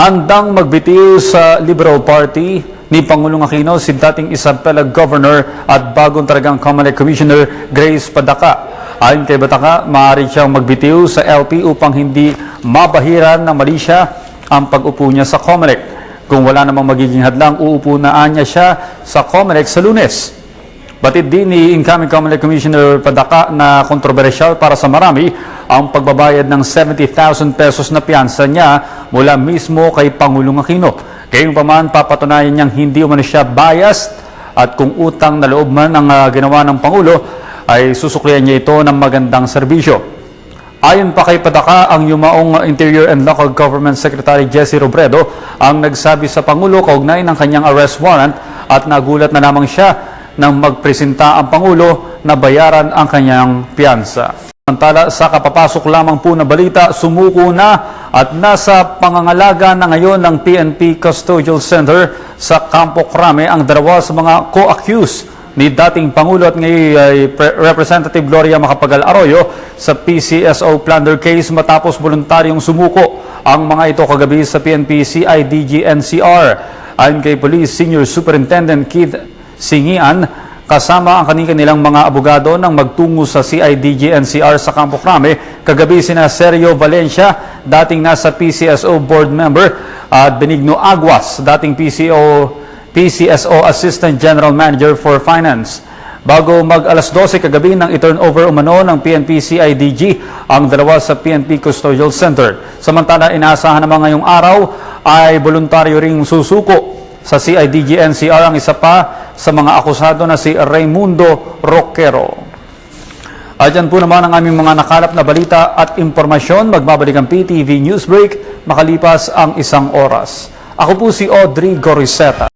handang magbitiw sa Liberal Party ni Pangulong Aquino si dating Isabela Governor at bagong talagang Comelec Commissioner Grace Padaka. Ayon kay Bataka, maaari siyang magbitiw sa LP upang hindi mabahiran ng mali ang pag-upo niya sa Comelec. Kung wala namang magiging hadlang, uupo na niya siya sa Comelec sa lunes. Batid din ni incoming Comelec Commissioner Padaka na kontrobersyal para sa marami ang pagbabayad ng 70,000 pesos na piyansa niya mula mismo kay Pangulong Aquino. Gayunpaman, papatunayan niyang hindi umano siya biased at kung utang na loob man ang ah, ginawa ng Pangulo ay susuklian niya ito ng magandang serbisyo. Ayon pa kay Padaka, ang yumaong Interior and Local Government Secretary Jesse Robredo ang nagsabi sa Pangulo kaugnay ng kanyang arrest warrant at nagulat na lamang siya nang magpresenta ang Pangulo na bayaran ang kanyang piyansa. Samantala, sa kapapasok lamang po na balita, sumuko na at nasa pangangalaga na ngayon ng PNP Custodial Center sa Campo Crame ang dalawa sa mga co-accused ni dating Pangulo at ngayon ay Pre- Representative Gloria Macapagal Arroyo sa PCSO plunder case matapos voluntaryong sumuko ang mga ito kagabi sa PNP CIDG NCR. Ayon kay Police Senior Superintendent Keith Singian, kasama ang kanilang mga abogado nang magtungo sa CIDG NCR sa Campo Crame. Kagabi sina Sergio Valencia, dating nasa PCSO board member, at Benigno Aguas, dating PCO, PCSO Assistant General Manager for Finance. Bago mag alas 12 kagabi nang i-turnover umano ng PNP CIDG ang dalawa sa PNP Custodial Center. Samantala, inaasahan naman ngayong araw ay voluntaryo ring susuko sa CIDG NCR ang isa pa sa mga akusado na si Raimundo Roquero. At yan po naman ang aming mga nakalap na balita at impormasyon. Magbabalik ang PTV Newsbreak makalipas ang isang oras. Ako po si Audrey Goriseta.